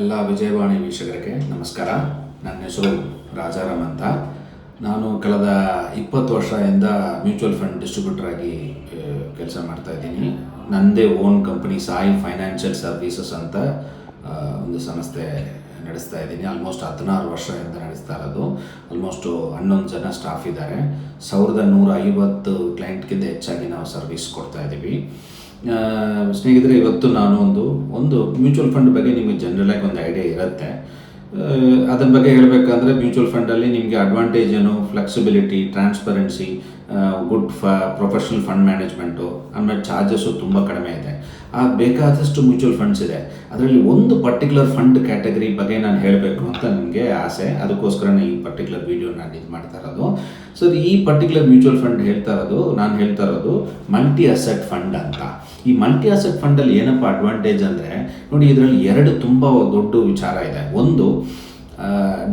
ಎಲ್ಲ ವಿಜಯವಾಣಿ ವೀಕ್ಷಕರಿಗೆ ನಮಸ್ಕಾರ. ನನ್ನ ಹೆಸರು ರಾಜಾರಾಮ್ ಅಂತ. ನಾನು ಕಳೆದ ಇಪ್ಪತ್ತು ವರ್ಷದಿಂದ ಮ್ಯೂಚುವಲ್ ಫಂಡ್ ಡಿಸ್ಟ್ರಿಬ್ಯೂಟರ್ ಆಗಿ ಕೆಲಸ ಮಾಡ್ತಾ ಇದ್ದೀನಿ. ನನ್ನದೇ own company Sai financial services ಅಂತ ಒಂದು ಸಂಸ್ಥೆ ನಡೆಸ್ತಾ ಇದ್ದೀನಿ. ಆಲ್ಮೋಸ್ಟ್ ಹದಿನಾರು ವರ್ಷದಿಂದ ನಡೆಸ್ತಾ ಇರೋದು. ಆಲ್ಮೋಸ್ಟು ಹನ್ನೊಂದು ಜನ ಸ್ಟಾಫ್ ಇದ್ದಾರೆ. ಸಾವಿರದ ನೂರ ಐವತ್ತು ಕ್ಲೈಂಟ್ಗಿಂತ ಹೆಚ್ಚಾಗಿ ನಾವು ಸರ್ವಿಸ್ ಕೊಡ್ತಾ ಇದ್ದೀವಿ. ಸ್ನೇಹಿತರೆ, ಇವತ್ತು ನಾನು ಒಂದು ಒಂದು ಮ್ಯೂಚುವಲ್ ಫಂಡ್ ಬಗ್ಗೆ ನಿಮಗೆ ಜನರಲಾಗಿ ಒಂದು ಐಡಿಯಾ ಇರುತ್ತೆ. ಅದರ ಬಗ್ಗೆ ಹೇಳಬೇಕಂದ್ರೆ ಮ್ಯೂಚುವಲ್ ಫಂಡಲ್ಲಿ ನಿಮಗೆ ಅಡ್ವಾಂಟೇಜ್ ಏನು ಫ್ಲೆಕ್ಸಿಬಿಲಿಟಿ ಟ್ರಾನ್ಸ್ಪರೆನ್ಸಿ ಗುಡ್ ಫ ಪ್ರೊಫೆಷ್ನಲ್ ಫಂಡ್ ಮ್ಯಾನೇಜ್ಮೆಂಟು ಆಮೇಲೆ ಚಾರ್ಜಸ್ಸು ತುಂಬ ಕಡಿಮೆ ಇದೆ. ಆ ಬೇಕಾದಷ್ಟು ಮ್ಯೂಚುವಲ್ ಫಂಡ್ಸ್ ಇದೆ. ಅದರಲ್ಲಿ ಒಂದು ಪರ್ಟಿಕ್ಯುಲರ್ ಫಂಡ್ ಕ್ಯಾಟಗರಿ ಬಗ್ಗೆ ನಾನು ಹೇಳಬೇಕು ಅಂತ ನನಗೆ ಆಸೆ. ಅದಕ್ಕೋಸ್ಕರನೇ ಈ ಪರ್ಟಿಕ್ಯುಲರ್ ವಿಡಿಯೋ ನಾನು ಇದು ಮಾಡ್ತಾ ಇರೋದು. ಸರ್ ಈ ಪರ್ಟಿಕ್ಯುಲರ್ ಮ್ಯೂಚುವಲ್ ಫಂಡ್ ಹೇಳ್ತಾ ಇರೋದು, ನಾನು ಹೇಳ್ತಾ ಇರೋದು ಮಲ್ಟಿ ಅಸೆಟ್ ಫಂಡ್ ಅಂತ. ಈ ಮಲ್ಟಿ ಅಸೆಟ್ ಫಂಡಲ್ಲಿ ಏನಪ್ಪ ಅಡ್ವಾಂಟೇಜ್ ಅಂದರೆ, ನೋಡಿ ಇದರಲ್ಲಿ ಎರಡು ತುಂಬ ದೊಡ್ಡ ವಿಚಾರ ಇದೆ. ಒಂದು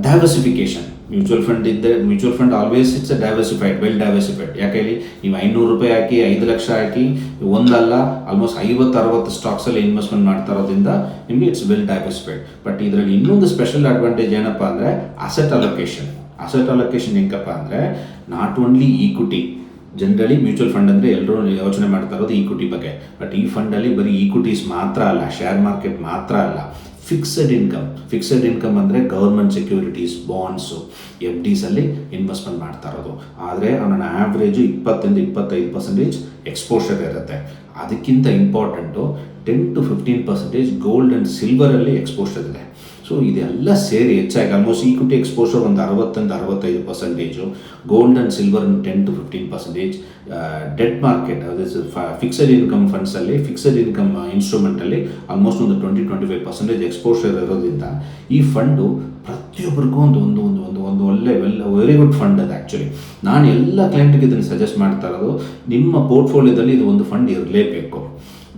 ಡೈವರ್ಸಿಫಿಕೇಶನ್ ಮ್ಯೂಚುವಲ್ ಫಂಡ್ ಇದ್ದರೆ mutual fund always it's diversified well diversified ಯಾಕೆ ಹೇಳಿ? ನೀವು ಐನೂರು ರೂಪಾಯಿ ಹಾಕಿ, ಐದು ಲಕ್ಷ ಹಾಕಿ, ಒಂದಲ್ಲ ಆಲ್ಮೋಸ್ಟ್ ಐವತ್ತು, ಅರವತ್ತು ಸ್ಟಾಕ್ಸಲ್ಲಿ ಇನ್ವೆಸ್ಟ್ಮೆಂಟ್ ಮಾಡ್ತಾ ಇರೋದ್ರಿಂದ ನಿಮಗೆ ಇಟ್ಸ್ ವೆಲ್ ಡೈವರ್ಸಿಫೈಡ್ ಬಟ್ ಇದರಲ್ಲಿ ಇನ್ನೊಂದು ಸ್ಪೆಷಲ್ ಅಡ್ವಾಂಟೇಜ್ ಏನಪ್ಪ ಅಂದರೆ ಅಸೆಟ್ ಅಲೊಕೇಶನ್ ಅಸೆಟ್ ಅಲೊಕೇಶನ್ ಹೆಂಗಪ್ಪ ಅಂದರೆ not only equity generally mutual fund ಅಂದರೆ ಎಲ್ಲರೂ ಯೋಚನೆ ಮಾಡ್ತಾ ಇರೋದು ಈಕ್ವಿಟಿ ಬಗ್ಗೆ. ಬಟ್ ಈ ಫಂಡಲ್ಲಿ ಬರೀ ಈಕ್ವಿಟೀಸ್ ಮಾತ್ರ ಅಲ್ಲ ಶೇರ್ ಮಾರ್ಕೆಟ್ ಮಾತ್ರ ಅಲ್ಲ. ಫಿಕ್ಸೆಡ್ ಇನ್ಕಮ್ ಫಿಕ್ಸೆಡ್ ಇನ್ಕಮ್ ಅಂದರೆ ಗೌರ್ಮೆಂಟ್ ಸೆಕ್ಯೂರಿಟೀಸ್ ಬಾಂಡ್ಸು ಎಫ್ ಡಿಸಲ್ಲಿ ಇನ್ವೆಸ್ಟ್ಮೆಂಟ್ ಮಾಡ್ತಾ ಇರೋದು. ಆದರೆ ಅವನ ಆ್ಯಾವ್ರೇಜು ಇಪ್ಪತ್ತರಿಂದ ಇಪ್ಪತ್ತೈದು ಪರ್ಸೆಂಟೇಜ್ ಎಕ್ಸ್ಪೋಷರ್ ಇರುತ್ತೆ. ಅದಕ್ಕಿಂತ important ten to fifteen percentage gold and ಸಿಲ್ವರಲ್ಲಿ exposure ಇದೆ. ಸೊ ಇದೆಲ್ಲ ಸೇರಿ ಹೆಚ್ಚಾಗಿ ಆಲ್ಮೋಸ್ಟ್ ಈಕ್ವಿಟಿ ಎಕ್ಸ್ಪೋಷರ್ ಒಂದು ಅರವತ್ತೊಂದು, ಅರವತ್ತೈದು percentage gold and silver ten to fifteen percentage debt market ಅದೇ ಫಿಕ್ಸಡ್ ಇನ್ಕಮ್ ಫಂಡ್ಸಲ್ಲಿ ಫಿಕ್ಸೆಡ್ ಇನ್ಕಮ್ ಇನ್ಸ್ಟ್ರೂಮೆಂಟಲ್ಲಿ ಆಲ್ಮೋಸ್ಟ್ ಒಂದು twenty twenty five percentage exposure ಇರೋದ್ರಿಂದ ಈ ಫಂಡು ಪ್ರತಿಯೊಬ್ಬರಿಗೂ ಒಂದು ಒಂದು ಒಂದು ಒಂದು ಒಂದು ಒಳ್ಳೆ ವೆಲ್ ವೆರಿ ಗುಡ್ ಫಂಡ್ ಅದು ಆ್ಯಕ್ಚುಲಿ ನಾನು ಎಲ್ಲ ಕ್ಲೈಂಟ್ಗೆ ಇದನ್ನು ಸಜೆಸ್ಟ್ ಮಾಡ್ತಾ ಇರೋದು, ನಿಮ್ಮ ಪೋರ್ಟ್ಫೋಲಿಯೋದಲ್ಲಿ ಇದು ಒಂದು ಫಂಡ್ ಇರಲೇಬೇಕು.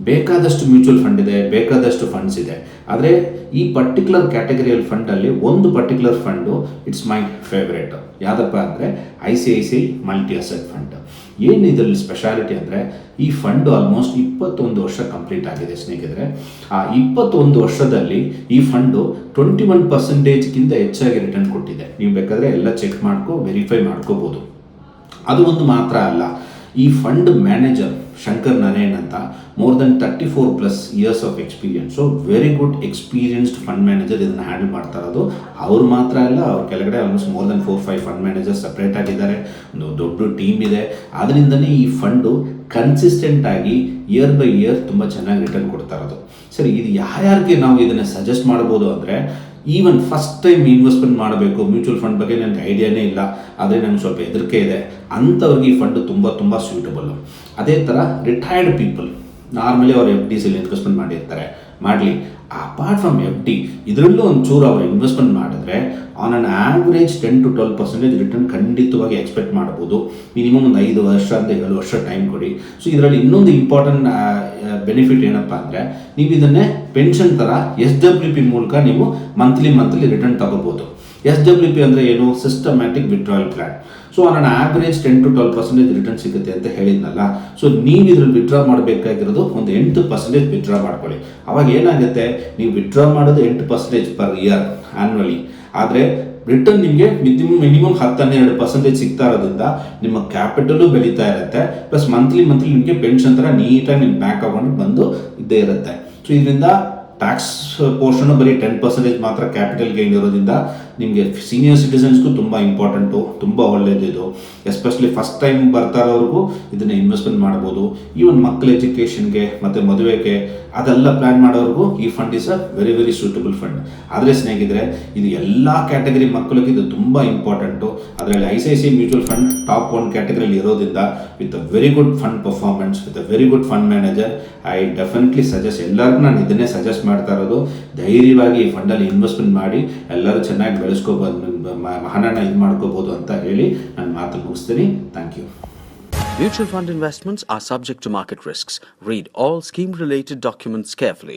ಬೇಕಾದಷ್ಟು ಮ್ಯೂಚುವಲ್ ಫಂಡ್ ಇದೆ, ಬೇಕಾದಷ್ಟು ಫಂಡ್ಸ್ ಇದೆ. ಆದರೆ ಈ ಪರ್ಟಿಕ್ಯುಲರ್ ಕ್ಯಾಟಗರಿಯಲ್ ಫಂಡಲ್ಲಿ ಒಂದು particular fund it's my favourite ಯಾವುದಪ್ಪ ಅಂದರೆ I C I C I multi asset fund ಏನು ಇದರಲ್ಲಿ ಸ್ಪೆಷಾಲಿಟಿ ಅಂದರೆ ಈ ಫಂಡು ಆಲ್ಮೋಸ್ಟ್ ಇಪ್ಪತ್ತೊಂದು ವರ್ಷ ಕಂಪ್ಲೀಟ್ ಆಗಿದೆ ಸ್ನೇಹಿತರೆ. ಆ ಇಪ್ಪತ್ತೊಂದು ವರ್ಷದಲ್ಲಿ ಈ ಫಂಡು ಟ್ವೆಂಟಿ ಒನ್ ಪರ್ಸೆಂಟೇಜ್ಗಿಂತ ಹೆಚ್ಚಾಗಿ ರಿಟರ್ನ್ ಕೊಟ್ಟಿದೆ. ನೀವು ಬೇಕಾದರೆ ಎಲ್ಲ ಚೆಕ್ ಮಾಡ್ಕೊ ವೆರಿಫೈ ಮಾಡ್ಕೋಬೋದು. ಅದು ಒಂದು ಮಾತ್ರ ಅಲ್ಲ. ಈ ಫಂಡ್ ಮ್ಯಾನೇಜರ್ ಶಂಕರ್ ನರೇನ್ ಅಂತ more than thirty four plus years of experience so very good experienced fund manager ಇದನ್ನು ಹ್ಯಾಂಡಲ್ ಮಾಡ್ತಾ ಇರೋದು. ಅವ್ರು ಮಾತ್ರ ಅಲ್ಲ, ಅವ್ರ ಕೆಳಗಡೆ almost more than four five fund manager separate ಆಗಿದ್ದಾರೆ. ಒಂದು ದೊಡ್ಡ ಟೀಮ್ ಇದೆ. ಅದರಿಂದನೇ ಈ ಫಂಡು ಕನ್ಸಿಸ್ಟೆಂಟ್ ಆಗಿ ಇಯರ್ ಬೈ ಇಯರ್ ತುಂಬ ಚೆನ್ನಾಗಿ ರಿಟರ್ನ್ ಕೊಡ್ತಾ ಇರೋದು. ಸರಿ, ಇದು ಯಾರ್ಯಾರಿಗೆ ನಾವು ಇದನ್ನು ಸಜೆಸ್ಟ್ ಮಾಡ್ಬೋದು ಅಂದರೆ ಈವನ್ ಫಸ್ಟ್ ಟೈಮ್ ಇನ್ವೆಸ್ಟ್ಮೆಂಟ್ ಮಾಡಬೇಕು ಮ್ಯೂಚುವಲ್ ಫಂಡ್ ಬಗ್ಗೆ ನನಗೆ ಐಡಿಯಾನೇ ಇಲ್ಲ. ಆದರೆ ನನಗೆ ಸ್ವಲ್ಪ ಹೆದರಿಕೆ ಇದೆ. ಅಂಥವ್ರಿಗೆ ಈ ಫಂಡ್ ತುಂಬ ತುಂಬ ಸೂಟಬಲ್ಲು ಅದೇ ಥರ ರಿಟೈರ್ಡ್ ಪೀಪಲ್ ನಾರ್ಮಲಿ ಅವ್ರು ಎಫ್ ಸಿಲಿ ಇನ್ವೆಸ್ಟ್ಮೆಂಟ್ ಮಾಡಿರ್ತಾರೆ. ಮಾಡಲಿ. ಅಪಾರ್ಟ್ ಫ್ರಮ್ ಎಫ್ ಡಿ ಇದರಲ್ಲೂ ಒಂಚೂರು ಅವರು ಇನ್ವೆಸ್ಟ್ಮೆಂಟ್ ಮಾಡಿದ್ರೆ on an average ten to twelve percentage return ಖಂಡಿತವಾಗಿ ಎಕ್ಸ್ಪೆಕ್ಟ್ ಮಾಡ್ಬೋದು ಮಿನಿಮಮ್ ಒಂದು ಐದು ವರ್ಷ ಅಂತ ಏಳು ವರ್ಷ ಟೈಮ್ ಕೊಡಿ. ಸೊ ಇದರಲ್ಲಿ ಇನ್ನೊಂದು ಇಂಪಾರ್ಟೆಂಟ್ ಬೆನಿಫಿಟ್ ಏನಪ್ಪ ಅಂದರೆ, ನೀವು ಇದನ್ನೇ ಪೆನ್ಷನ್ ಥರ ಎಸ್ ಡಬ್ಲ್ಯೂ ಪಿ ಮೂಲಕ ನೀವು ಮಂತ್ಲಿ ಮಂತ್ಲಿ ರಿಟರ್ನ್ ತಗೋಬೋದು ಎಸ್ ಡಬ್ಲ್ಯೂ ಪಿ ಅಂದರೆ ಏನು? ಸಿಸ್ಟಮ್ಯಾಟಿಕ್ ವಿಡ್ರಾಯಲ್ ಪ್ಲಾನ್ ಸೊ ಅದನ್ನು average ten to twelve percentage return ಸಿಗುತ್ತೆ ಅಂತ ಹೇಳಿದ್ನಲ್ಲ. ಸೊ ನೀವು ಇದ್ರಲ್ಲಿ ವಿಡ್ರಾ ಮಾಡಬೇಕಾಗಿರೋದು ಒಂದು ಎಂಟು ಪರ್ಸೆಂಟೇಜ್ ವಿಡ್ರಾ ಮಾಡ್ಕೊಳ್ಳಿ. ಅವಾಗ ಏನಾಗುತ್ತೆ? ನೀವು ವಿಡ್ರಾ ಮಾಡೋದು ಎಂಟು ಪರ್ಸೆಂಟೇಜ್ ಪರ್ ಇಯರ್ ಆ್ಯನ್ವಲಿ ಆದರೆ ರಿಟರ್ನ್ ನಿಮಗೆ ಮಿನಿಮಮ್ ಮಿನಿಮಮ್ ಹತ್ತು, ಹನ್ನೆರಡು ಪರ್ಸೆಂಟೇಜ್ ಸಿಗ್ತಾ ಇರೋದ್ರಿಂದ ನಿಮ್ಮ ಕ್ಯಾಪಿಟಲು ಬೆಳೀತಾ ಇರುತ್ತೆ. ಪ್ಲಸ್ ಮಂತ್ಲಿ ಮಂತ್ಲಿ ನಿಮಗೆ ಪೆನ್ಷನ್ ಥರ ನೀಟಾಗಿ ನಿಮ್ಮ ಬ್ಯಾಂಕ್ ಅಕೌಂಟ್ ಬಂದು ಇದ್ದೇ ಇರುತ್ತೆ. ಸೊ ಇದರಿಂದ ಟ್ಯಾಕ್ಸ್ ಪೋರ್ಷನ್ ಬರೀ ಟೆನ್ ಪರ್ಸೆಂಟೇಜ್ ಮಾತ್ರ ಕ್ಯಾಪಿಟಲ್ ಗೇನ್ ಇರೋದ್ರಿಂದ ನಿಮಗೆ ಸೀನಿಯರ್ ಸಿಟಿಸನ್ಸ್ಗೂ ತುಂಬ ಇಂಪಾರ್ಟೆಂಟು ತುಂಬ ಒಳ್ಳೆಯದು ಇದು. ಎಸ್ಪೆಷಲಿ ಫಸ್ಟ್ ಟೈಮ್ ಬರ್ತಾ ಇರೋರಿಗೂ ಇದನ್ನು ಇನ್ವೆಸ್ಟ್ಮೆಂಟ್ ಮಾಡ್ಬೋದು. ಈವನ್ ಮಕ್ಕಳ ಎಜುಕೇಷನ್ಗೆ ಮತ್ತು ಮದುವೆಗೆ, ಅದೆಲ್ಲ ಪ್ಲ್ಯಾನ್ ಮಾಡೋರಿಗೂ ಈ fund is a very very suitable fund ಆದರೆ ಸ್ನೇಹಿತರೆ, ಇದು ಎಲ್ಲ ಕ್ಯಾಟಗರಿ ಮಕ್ಕಳಿಗೆ ಇದು ತುಂಬ ಇಂಪಾರ್ಟೆಂಟು ಅದರಲ್ಲಿ I C I C mutual fund top one ಕ್ಯಾಟಗರಿಯಲ್ಲಿ ಇರೋದ್ರಿಂದ with a very good fund performance with a very good fund manager I definitely suggest ಎಲ್ಲರಿಗೂ ನಾನು ಇದನ್ನೇ ಸಜೆಸ್ಟ್ ಮಾಡ್ತಾ ಇರೋದು. ಧೈರ್ಯವಾಗಿ ಈ ಫಂಡಲ್ಲಿ ಇನ್ವೆಸ್ಟ್ಮೆಂಟ್ ಮಾಡಿ, ಎಲ್ಲರೂ ಚೆನ್ನಾಗಿ ಬೆಳೆಸ್ಕೋಬೋದು ಹಣನ ಇದು ಮಾಡ್ಕೋಬೋದು ಅಂತ ಹೇಳಿ ನಾನು ಮಾತು ಮುಗಿಸ್ತೀನಿ thank you Mutual fund investments are subject to market risks. Read all scheme related documents carefully.